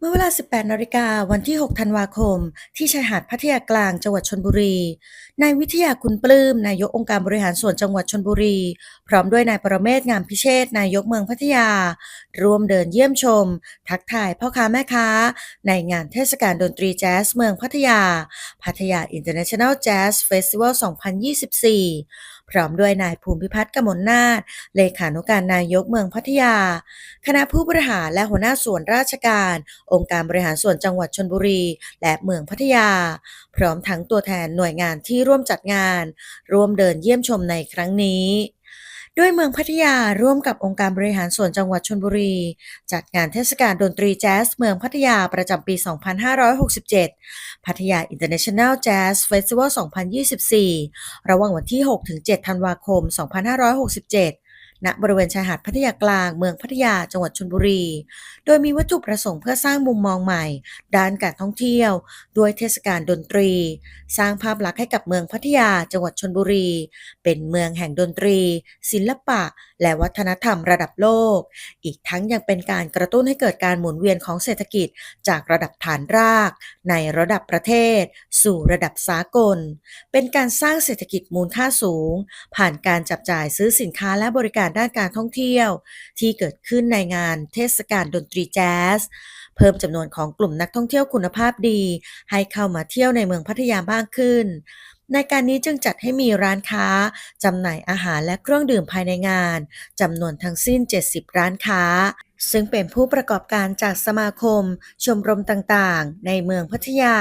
เมื่อเวลา 18 นาฬิกาวันที่ 6 ธันวาคม ที่ชายหาดพัทยากลางจังหวัดชลบุรี นายวิทยาคุณปลื้ม นายกองค์การบริหารส่วนจังหวัดชลบุรี พร้อมด้วยนายประเมศงามพิเชษนายกเมืองพัทยา ร่วมเดินเยี่ยมชม ทักทายพ่อค้าแม่ค้า ในงานเทศกาลดนตรีแจ๊สเมืองพัทยา พัทยา International Jazz Festival 2024 พร้อมด้วยนายภูมิพิพัฒน์กมลนาถเลขานุการนายกเมืองพัทยา คณะผู้บริหารและหัวหน้าส่วนราชการ องค์การบริหารส่วนจังหวัดชนบุรี และเมืองพัทยา พร้อมทั้งตัวแทนหน่วยงานที่ร่วมจัดงาน ร่วมเดินเยี่ยมชมในครั้งนี้ ด้วยเมืองพัทยาร่วมกับองค์การบริหารส่วนจังหวัดชนบุรี จัดงานเทศกาลดนตรีแจ๊สเมืองพัทยาประจำปี 2567 พัทยา International Jazz Festival 2024 ระหว่างวันที่ 6-7 ธันวาคม 2567 ณบริเวณชายหาดพัทยากลางเมืองพัทยาจังหวัดชลบุรี โดยมีวัตถุประสงค์เพื่อสร้างมุมมองใหม่ ด้านการท่องเที่ยว ด้วยเทศกาลดนตรี สร้างภาพลักษณ์ให้กับเมืองพัทยาจังหวัดชลบุรี เป็นเมืองแห่งดนตรี ศิลปะ และวัฒนธรรมระดับโลก อีกทั้งยังเป็นการกระตุ้นให้เกิดการหมุนเวียนของเศรษฐกิจ จากระดับฐานราก ในระดับประเทศ สู่ระดับสากล เป็นการสร้างเศรษฐกิจมูลค่าสูง ผ่านการจับจ่ายซื้อสินค้าและบริการด้านการท่องเที่ยว ที่เกิดขึ้นในงานเทศกาลดนตรีแจ๊สเพิ่มจำนวนของกลุ่มนักท่องเที่ยวคุณภาพดี ให้เข้ามาเที่ยวในเมืองพัทยาบ้างขึ้น ในการนี้จึงจัดให้มีร้านค้าจำหน่ายอาหารและเครื่องดื่มภายในงานจำนวนทั้งสิ้น 70 ร้านค้า ซึ่งเป็นผู้ประกอบการจากสมาคม ชมรมต่างๆ ในเมืองพัทยา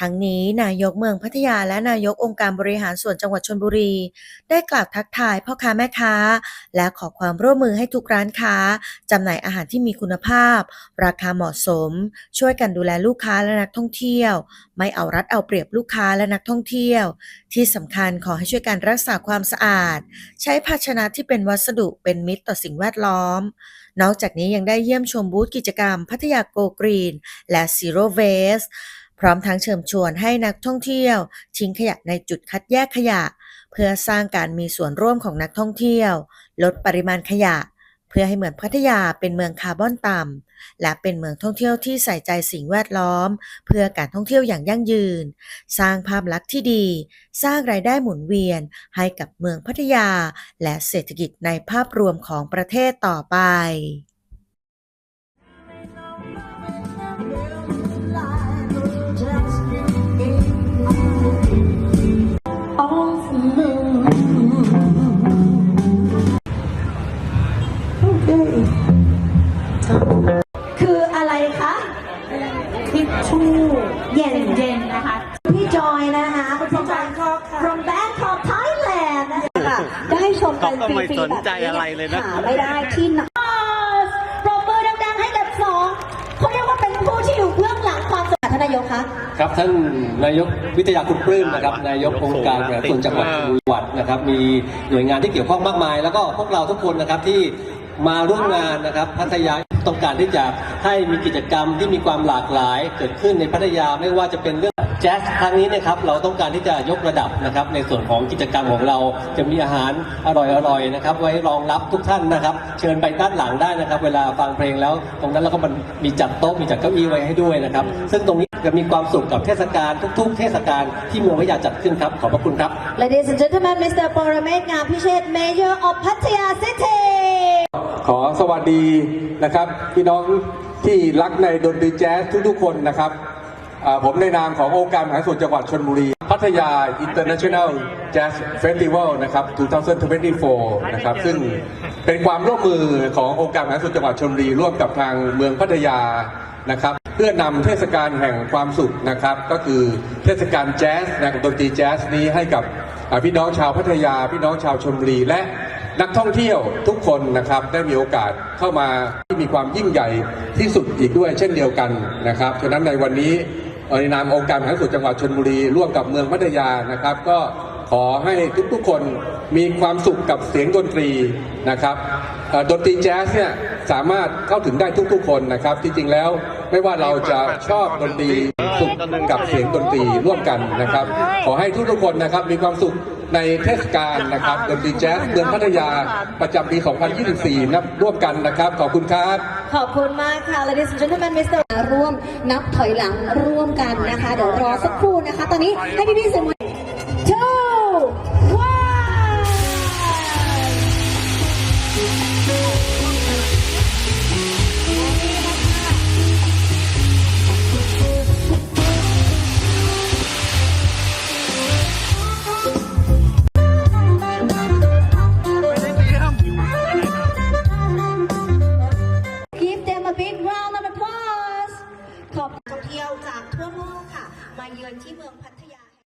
ทั้งนี้นายกเมืองพัทยาและนายกองค์การบริหารส่วนจังหวัดชลบุรี ได้กล่าวทักทายพ่อค้าแม่ค้า และขอความร่วมมือให้ทุกร้านค้าจำหน่ายอาหารที่มีคุณภาพ ราคาเหมาะสม ช่วยกันดูแลลูกค้าและนักท่องเที่ยว ไม่เอารัดเอาเปรียบลูกค้าและนักท่องเที่ยว ที่สำคัญขอให้ช่วยกันรักษาความสะอาด ใช้ภาชนะที่เป็นวัสดุเป็นมิตรต่อสิ่งแวดล้อม นอกจากนี้ยังได้เยี่ยมชมบูธกิจกรรมพัทยาโกกรีน และซีโรเวสพร้อมทั้งเชิญชวนให้นักท่องเที่ยว ทิ้งขยะในจุดคัดแยกขยะ เพื่อสร้างการมีส่วนร่วมของนักท่องเที่ยว ลดปริมาณขยะ เพื่อให้เมืองพัทยาเป็นเมืองคาร์บอนต่ำ และเป็นเมืองท่องเที่ยวที่ใส่ใจสิ่งแวดล้อม เพื่อการท่องเที่ยวอย่างยั่งยืน สร้างภาพลักษณ์ที่ดี สร้างรายได้หมุนเวียนให้กับเมืองพัทยา และเศรษฐกิจในภาพรวมของประเทศต่อไป คืออะไรคะทิชชู่เย็นเย็นๆนะคะ พี่จอยนะคะคุณผู้ชม from Bangkok Thailand นะคะได้ชมกันฟเขาก็ไม่รีสๆนแบบใจอะไรเลยนะหาไม่ได้ที่ไหนปรบมือดังๆให้กับสองเขาเรียกว่าเป็นผู้ที่อยู่เบื้องหลังความสำเร็จท่านนายกคะครับท่านนายกวิทยาคุณปลื้มนะครับนายกองค์การบริหารส่วนจังหวัดชลบุรีนะครับ มีหน่วยงานที่เกี่ยวข้องมากมาย แล้วก็พวกเราทุกคนนะครับที่มาร่วมงานนะครับพัทยา ต้องการที่จะให้มีกิจกรรมที่มีความหลากหลายเกิดขึ้นในพัทยาไม่ว่าจะเป็นเรื่องแจ๊สครั้งนี้นะครับเราต้องการที่จะยกระดับนะครับในส่วนของกิจกรรมของเราจะมีอาหารอร่อยๆนะครับ ไว้รองรับทุกท่านนะครับ เชิญไปด้านหลังได้นะครับ เวลาฟังเพลงแล้ว ตรงนั้นแล้วก็มันมีจัดโต๊ะมีจัดเก้าอี้ไว้ให้ด้วยนะครับ ซึ่งตรงนี้จะมีความสุขกับเทศกาลทุกๆ เทศกาลที่เมืองพัทยาจัดขึ้นครับขอบพระคุณครับ Ladies and gentlemen Mr. ปรเมศงามพิเชษ Mayor of Pattaya City อสวัสดีนะครับพี่น้องที่รักในดนตรีแจ๊สทุกๆคนนะครับผมในนามขององค์การมหาส่วนจังหวัดชนบุรี พัทยา International Jazz Festival นะครับ 2024 นะครับ ซึ่งเป็นความร่วมมือขององค์การมหาส่วนจังหวัดชนบุรี ร่วมกับทางเมืองพัทยานะครับ เพื่อนำเทศกาลแห่งความสุขนะครับ ก็คือเทศกาลแจ๊สนะดนตรีแจ๊สนี้ให้กับพี่น้องชาวพัทยา พี่น้องชาวชนบุรีและ นักท่องเที่ยวทุกคนนะครับได้มีโอกาสเข้ามาที่มีความยิ่งใหญ่ที่สุดอีกด้วยเช่นเดียวกันนะครับฉะนั้นในวันนี้อ่อในนามองค์การมหาส่วนจังหวัดชนบุรีร่วมกับเมืองพัทยานะครับ ก็ขอให้ทุกๆคนมีความสุขกับเสียงดนตรีนะครับดนตรีแจ๊สเนี่ยสามารถเข้าถึงได้ทุกๆ คนนะครับ จริงๆแล้วไม่ว่าเราจะชอบดนตรีสุขกับเสียงดนตรีร่วมกันนะครับ ขอให้ทุกๆคนนะครับมีความสุข ในเทศกาลนะครับดนตรีแจ๊สเมืองพัทยาประจำปี 2024นับร่วมกันนะครับ ขอบคุณครับ ขอบคุณมากค่ะ ladies and gentlemen Mr. ร่วมนับถอยหลังร่วมกันนะคะ เดี๋ยวรอสักครู่นะคะ ตอนนี้ให้พี่ๆสื่อมวล